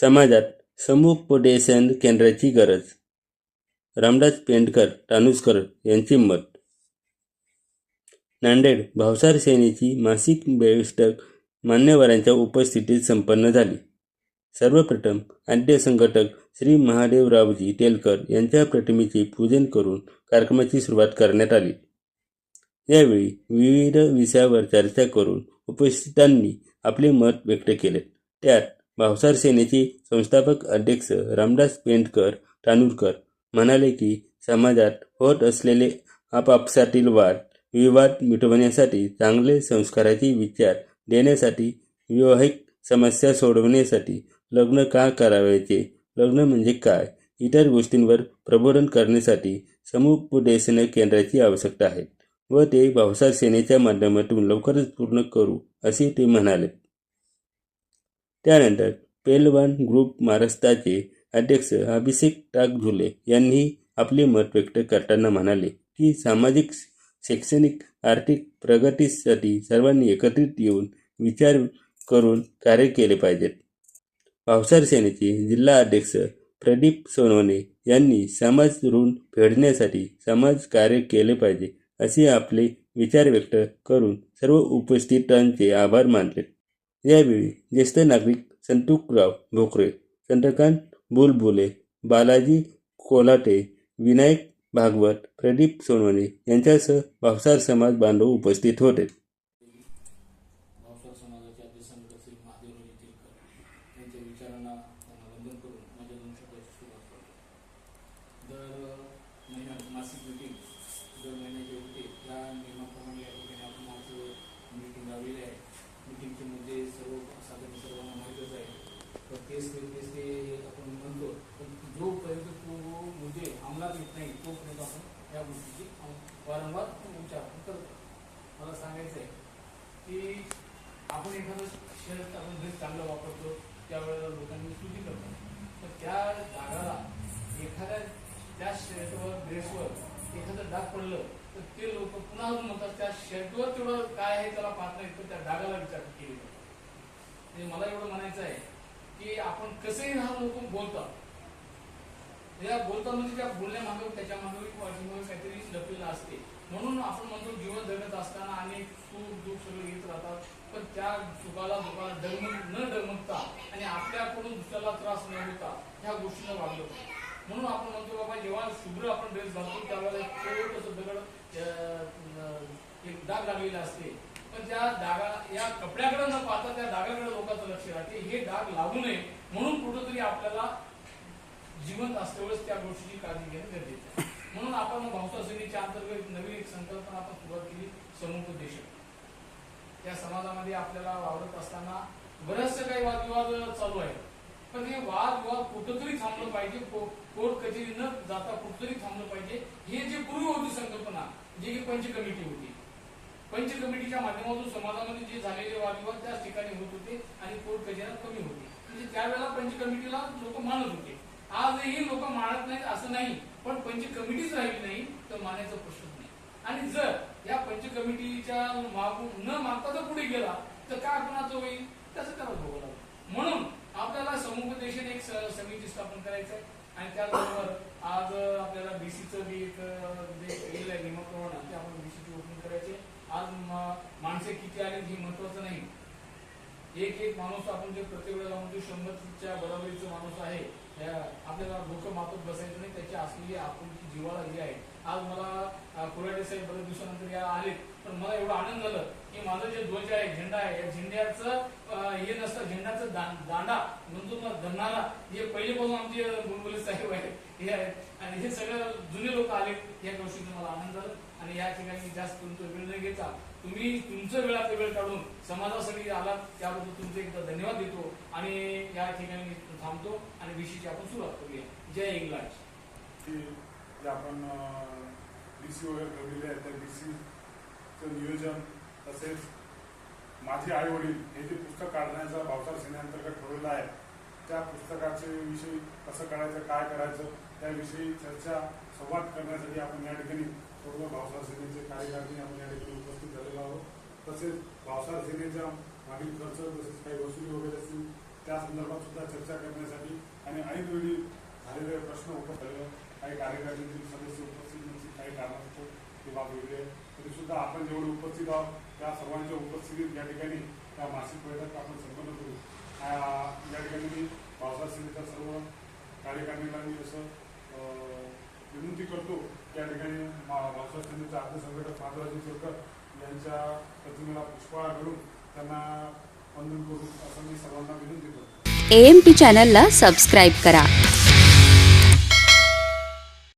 समाजात समुपदेशन केंद्राची गरज. रामदास पेंडकर टानुसकर यांचे मत. नांदेड भावसार सेनेची मासिक बैठक मान्यवरांच्या उपस्थितीत संपन्न झाली. सर्वप्रथम आद्य संघटक श्री महादेवरावजी तेलकर यांच्या प्रतिमेचे पूजन करून कार्यक्रमाची सुरुवात करण्यात आली. यावेळी विविध विषयावर चर्चा करून उपस्थितांनी आपले मत व्यक्त केले. त्यात भावसार सेनेचे संस्थापक अध्यक्ष रामदास पेंडकर टानूरकर म्हणाले की समाजात होत असलेले आपापसातील वाद विवाद मिटवण्यासाठी चांगले संस्काराचे विचार देण्यासाठी वैवाहिक समस्या सोडवण्यासाठी लग्न का करावायचे? लग्न म्हणजे काय? इतर गोष्टींवर प्रबोधन करण्यासाठी समुपदेशन केंद्राची आवश्यकता आहे. व ते भावसार सेनेच्या माध्यमातून लवकरच पूर्ण करू असे ते म्हणाले. त्यानंतर पेलवान ग्रुप महाराष्ट्राचे अध्यक्ष अभिषेक टाकझुले यांनी आपले मत व्यक्त करताना म्हणाले की सामाजिक शैक्षणिक आर्थिक प्रगतीसाठी सर्वांनी एकत्रित येऊन विचार करून कार्य केले पाहिजेत. पावसार सेनेचे जिल्हा अध्यक्ष प्रदीप सोनवणे यांनी समाज ऋण फेडण्यासाठी समाज कार्य केले पाहिजे असे आपले विचार व्यक्त करून सर्व उपस्थितांचे आभार मानले. यावेळी ज्येष्ठ नागरिक संतुकराव भोकरे चंद्रकांत बुलबुले बालाजी कोलाटे विनायक भागवत प्रदीप सोनवणे यांच्यासह भावसार समाज बांधव उपस्थित होते. मासिक मिटिंग दर महिन्याची होते त्या नियमाप्रमाणे या ठिकाणी आपण आज मिटिंग लावलेली आहे मिटिंगचे मुद्दे सर्व साधारण सर्वांना माहीतच आहे पण तेच ते तेच ते आपण म्हणतो पण जोपर्यंत तो मुद्दे अंमलात येत नाही तोपर्यंत आपण या गोष्टीची वारंवार विचार करतो मला सांगायचं आहे की आपण एखादं शर्ट आपण ड्रेस चांगला वापरतो त्यावेळेला लोकांनी स्तुती करतो तर त्या डागाला एखाद्या त्या शर्टवर ड्रेसवर एखादं डाग पडलं तर ते लोक पुन्हा अजून म्हणतात त्या शर्टवर तेवढं काय आहे त्याला पात्र येतो त्या डागाला विचार केली जातो म्हणजे मला एवढं म्हणायचं आहे की आपण कसंही हा लोक बोलतात या बोलता म्हणजे त्या बोलण्या मागे त्याच्यामागे काहीतरी लपलेलं असते. म्हणून आपण म्हणतो जीवन जगत असताना अनेक सुख दुःख सगळे येत राहतात. पण त्या सुखाला दुखाला डगमग न डगमगता आणि आपल्याकडून दुसऱ्याला त्रास न होता ह्या गोष्टीला वागलो म्हणून आपण म्हणतो बाबा जेव्हा शुभ्र आपण ड्रेस घालतो त्यावेळेला छोटस दगड एक डाग लागलेला असते. पण त्या डागा या कपड्याकडे न पाहता त्या डागाकडे लोकांचं लक्ष राहते. हे डाग लागू नये. म्हणून कुठंतरी आपल्याला जिवंत असल्यावरच त्या गोष्टीची काळजी घेणं गरजेचं आहे. म्हणून आपण भावसा सेनेच्या अंतर्गत नवीन एक संकल्पना आपण सुरुवात केली समुपदेशक. त्या समाजामध्ये आपल्याला वावरत असताना बरेचसे काही वादविवाद चालू आहे पण हे वादविवाद कुठंतरी थांबलं पाहिजे कोर्ट कचेरी न जाता कुठंतरी थांबलं पाहिजे हे जे पूर्वी होती संकल्पना जी की पंच कमिटी होती. पंच कमिटीच्या माध्यमातून समाजामध्ये जे झालेले वादविवाद त्याच ठिकाणी होत होते आणि कोर्ट कचेऱ्या कमी होती. म्हणजे त्यावेळेला पंच कमिटीला लोक मानत होते. आजही लोक मानत नाहीत असं नाही. पण पंच कमिटीच राहिली नाही तर मानायचा प्रश्नच नाही. आणि जर या पंच कमिटीच्या मागून न मागता जर पुढे गेला तर काय कुणाचं होईल? त्याचं त्याला भोगावं लागेल. म्हणून आपल्याला समुपदेशन एक समिती स्थापन करायचं आहे आणि त्याचबरोबर आज आपल्याला बीसीचं बी एक अं, केलेलं म्हणजे आहे नियमाप्रमाणे. आपण बीसीची ओपन करायचे. आज माणसे किती आली हे महत्वाचं नाही. एक एक माणूस आपण जे प्रत्येक वेळेला म्हणतो शंभरच्या बरोबरीचा माणूस आहे आपल्याला डोकं मापत बसायचं नाही त्याची असलेली आपुलकी जीवाला जी आहे. आज मला कुराडे साहेब बरेच दिवसानंतर या आले पण मला एवढा आनंद झाला की माझं जे ध्वज आहे झेंडा आहे या झेंड्याचं हे नसतं झेंडाचं दांडा म्हणतो ना धरणारा हे पहिलेपासून आमचे गुणगुले साहेब आहेत हे आहेत. आणि हे सगळं जुने लोक आले या गोष्टीचा मला आनंद झाला. आणि या ठिकाणी जास्त तुमचा वेळ न घेता तुम्ही तुमचं वेळात वेळ काढून समाजासाठी आलात त्याबद्दल तुमचे एकदा धन्यवाद देतो आणि या ठिकाणी थांबतो आणि विषयीची आपण सुरुवात करूया. जय इंग्लंड. की आपण डी सी वगैरे ठेवलेले आहेत त्या डी सीचं नियोजन तसेच माझे आई वडील हे जे पुस्तक काढण्याचा भावसार सेनेअंतर्गत ठरवलं आहे त्या पुस्तकाचे विषयी कसं करायचं काय करायचं त्याविषयी चर्चा संवाद करण्यासाठी आपण या ठिकाणी पूर्ण भावसार सेनेचे कार्यकारिणी आपण या ठिकाणी उपस्थित झालेलो आहोत. तसेच भावसार सेनेच्या मागील खर्च तसेच काही वसुली वगैरे असतील त्या संदर्भात सुद्धा चर्चा करण्यासाठी आणि ऐनवेळी झालेले प्रश्न उपस्थित झालेले काही कार्यकारिणीतील सदस्य उपस्थित नसतील काही कारणास्तव ते बाब वेगळे आहे. तरी सुद्धा आपण जेवढे उपस्थित आहोत त्या सर्वांच्या उपस्थितीत या ठिकाणी त्या मासिक बैठक आपण संपन्न करू. या ठिकाणी मी पावसाळ सेनेच्या सर्व कार्यकारिणीला मी असं विनंती करतो की या ठिकाणी मा- सेनेचे आद्य संघटक माधवराजी चोरकर यांच्या प्रतिमेला पुष्पहार घालून त्यांना वंदन करू असं मी सर्वांना विनंती करतो. एएमपी चॅनलला सबस्क्राईब करा.